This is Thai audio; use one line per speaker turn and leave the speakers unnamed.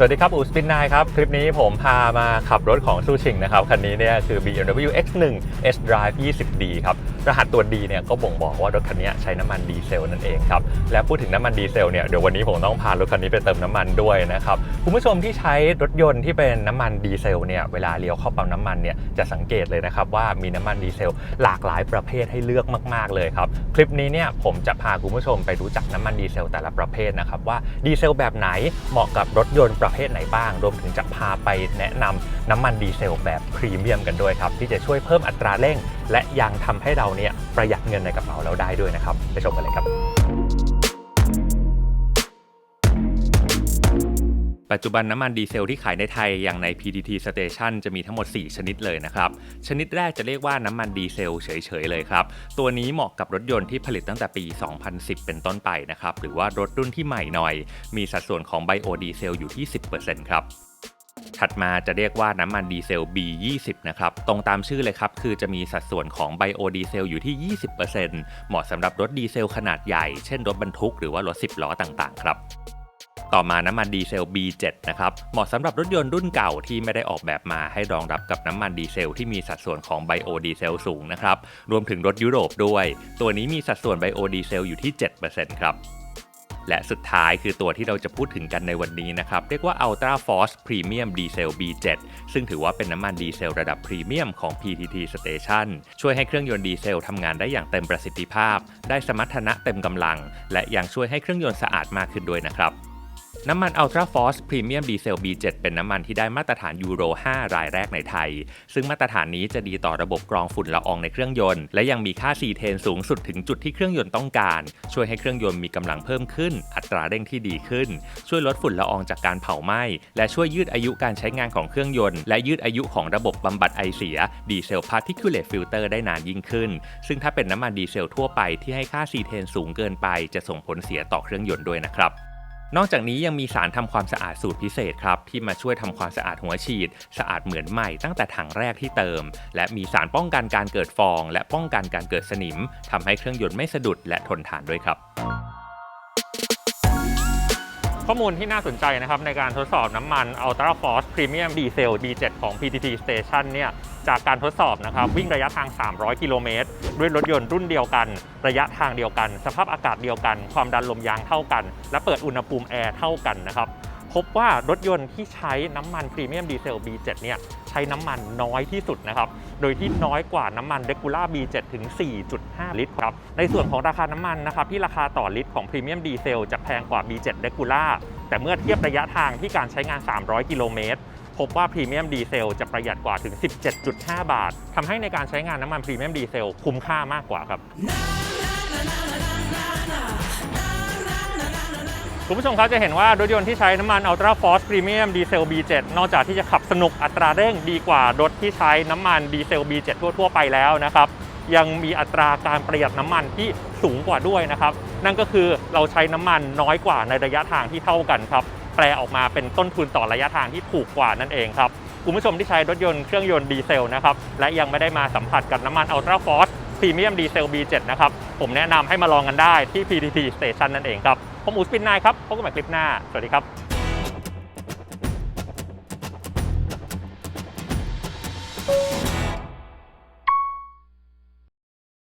สวัสดีครับ อูสปินนายครับ คลิปนี้ผมพามาขับรถของซูชิงนะครับ คันนี้เนี่ยคือ BMW X1 S Drive 20D ครับ รหัสตัว D เนี่ยก็บ่งบอกว่ารถคันนี้ใช้น้ำมันดีเซลนั่นเองครับ และพูดถึงน้ำมันดีเซลเนี่ยเดี๋ยววันนี้ผมต้องพารถคันนี้ไปเติมน้ำมันด้วยนะครับ คุณผู้ชมที่ใช้รถยนต์ที่เป็นน้ำมันดีเซลเนี่ยเวลาเลี้ยวเข้าปั๊มน้ำมันเนี่ยจะสังเกตเลยนะครับว่ามีน้ำมันดีเซลหลากหลายประเภทให้เลือกมาก ๆเลยครับ คลิปนี้เนี่ยผมจะพาคุณผู้ชมไปรู้จักน้ำมันดีเซลแต่ละประเภทนะครับว่าดีเซลแบบไหนเหมาะกับรถยนต์ประเภทไหนบ้าง รวมถึงจะพาไปแนะนำน้ำมันดีเซลแบบพรีเมียมกันด้วยครับ ที่จะช่วยเพิ่มอัตราเร่ง และยังทำให้เราเนี่ยประหยัดเงินในกระเป๋าเราได้ด้วยนะครับ ไปชมกันเลยครับ ปัจจุบันน้ำมันดีเซลที่ขายในไทยอย่างใน PTT Station จะมีทั้งหมด 4 ชนิดเลยนะครับ ชนิดแรกจะเรียกว่าน้ำมันดีเซลเฉยๆเลยครับ ตัวนี้เหมาะกับรถยนต์ที่ผลิตตั้งแต่ปี 2010 เป็นต้นไปนะครับ หรือว่ารถรุ่นที่ใหม่หน่อย มีสัดส่วนของไบโอดีเซลอยู่ที่ 10%ครับถัดมาจะเรียกว่าน้ำมันดีเซล B20 นะครับ ตรงตามชื่อเลยครับ คือจะมีสัดส่วนของไบโอดีเซลอยู่ที่ 20%เหมาะสำหรับรถดีเซลขนาดใหญ่ เช่นรถบรรทุกหรือว่ารถ 10 ล้อต่างๆ ครับ ต่อมาน้ำมันดีเซล B7 นะครับ เหมาะสำหรับรถยนต์รุ่นเก่าที่ไม่ได้ออกแบบมาให้รองรับกับน้ำมันดีเซลที่มีสัดส่วนของไบโอดีเซลสูงนะครับ รวมถึงรถยุโรปด้วย ตัวนี้มีสัดส่วนไบโอดีเซลอยู่ที่ 7%ครับและสุดท้ายคือตัวที่เราจะพูดถึงกันในวันนี้นะครับ เรียกว่า Ultra Force Premium Diesel B7 ซึ่งถือว่าเป็นน้ำมันดีเซลระดับพรีเมียมของ PTT Station ช่วยให้เครื่องยนต์ดีเซลทำงานได้อย่างเต็มประสิทธิภาพ ได้สมรรถนะเต็มกำลัง และยังช่วยให้เครื่องยนต์สะอาดมากขึ้นด้วยนะครับ น้ำมัน Ultra Force Premium Diesel B7 เป็นน้ำมันที่ได้มาตรฐานยูโร 5 รายแรกในไทย ซึ่งมาตรฐานนี้จะดีต่อระบบกรองฝุ่นละอองในเครื่องยนต์ และยังมีค่าซีเทนสูงสุดถึงจุดที่เครื่องยนต์ต้องการ ช่วยให้เครื่องยนต์มีกำลังเพิ่มขึ้น อัตราเร่งที่ดีขึ้น ช่วยลดฝุ่นละอองจากการเผาไหม้ และช่วยยืดอายุการใช้งานของเครื่องยนต์ และยืดอายุของระบบบำบัดไอเสียดีเซล particulate filter ได้นานยิ่งขึ้น ซึ่งถ้าเป็นน้ำมันดีเซลทั่วไปที่ให้ค่าซีเทนสูงเกินไปจะส่งผลเสียต่อเครื่องยนต์ด้วยนะครับ นอกจากนี้ยังมีสารทำความสะอาดสูตรพิเศษครับ ที่มาช่วยทำความสะอาดหัวฉีด สะอาดเหมือนใหม่ตั้งแต่ถังแรกที่เติม และมีสารป้องกันการเกิดฟอง และป้องกันการเกิดสนิมทำให้เครื่องยนต์ไม่สะดุดและทนทานด้วยครับ ข้อมูลที่น่าสนใจนะครับในการทดสอบน้ำมัน Ultra Force Premium Diesel B7 ของ PTT Station เนี่ยจากการทดสอบนะครับวิ่งระยะทาง 300 กิโลเมตร ด้วยรถยนต์รุ่นเดียวกัน ระยะทางเดียวกัน สภาพอากาศเดียวกัน ความดันลมยางเท่ากัน และเปิดอุณหภูมิแอร์เท่ากันนะครับ พบว่ารถยนต์ที่ใช้น้ำมันพรีเมียมดีเซล B7 เนี่ยใช้น้ำมันน้อยที่สุดนะครับ โดยที่น้อยกว่าน้ำมันเ e กูล่า B7 ถึง 4.5 ลิตรครับ ในส่วนของราคาน้ำมันนะครับที่ราคาต่อลิตรของพรีเมียมดีเซลจะแพงกว่า B7 เ e กูล่าแต่เมื่อเทียบระยะทางที่การใช้งาน 300 กิโลเมตรพบว่าพรีเมียมดีเซลจะประหยัดกว่าถึง 17.5 บาททำให้ในการใช้งานน้ำมันพรีเมียมดีเซลคุ้มค่ามากกว่าครับ คุณผู้ชมครับจะเห็นว่ารถยนต์ที่ใช้น้ำมัน Ultra Force Premium Diesel B7 นอกจากที่จะขับสนุกอัตราเร่งดีกว่ารถที่ใช้น้ำมันดีเซล B7 ทั่ว ๆ ไปแล้วนะครับยังมีอัตราการประหยัดน้ำมันที่สูงกว่าด้วยนะครับ นั่นก็คือเราใช้น้ำมันน้อยกว่าในระยะทางที่เท่ากันครับ แปลออกมาเป็นต้นทุนต่อระยะทางที่ถูกกว่านั่นเองครับคุณผู้ชมที่ใช้รถยนต์เครื่องยนต์ดีเซลนะครับและยังไม่ได้มาสัมผัสกับน้ำมัน Ultra Force Premium Diesel B7 นะครับผมแนะนำให้มาลองกันได้ที่ PTT Station นั่นเองครับ ผมอูสปินนายครับ พบกันใหม่คลิปหน้า สวัสดีครับ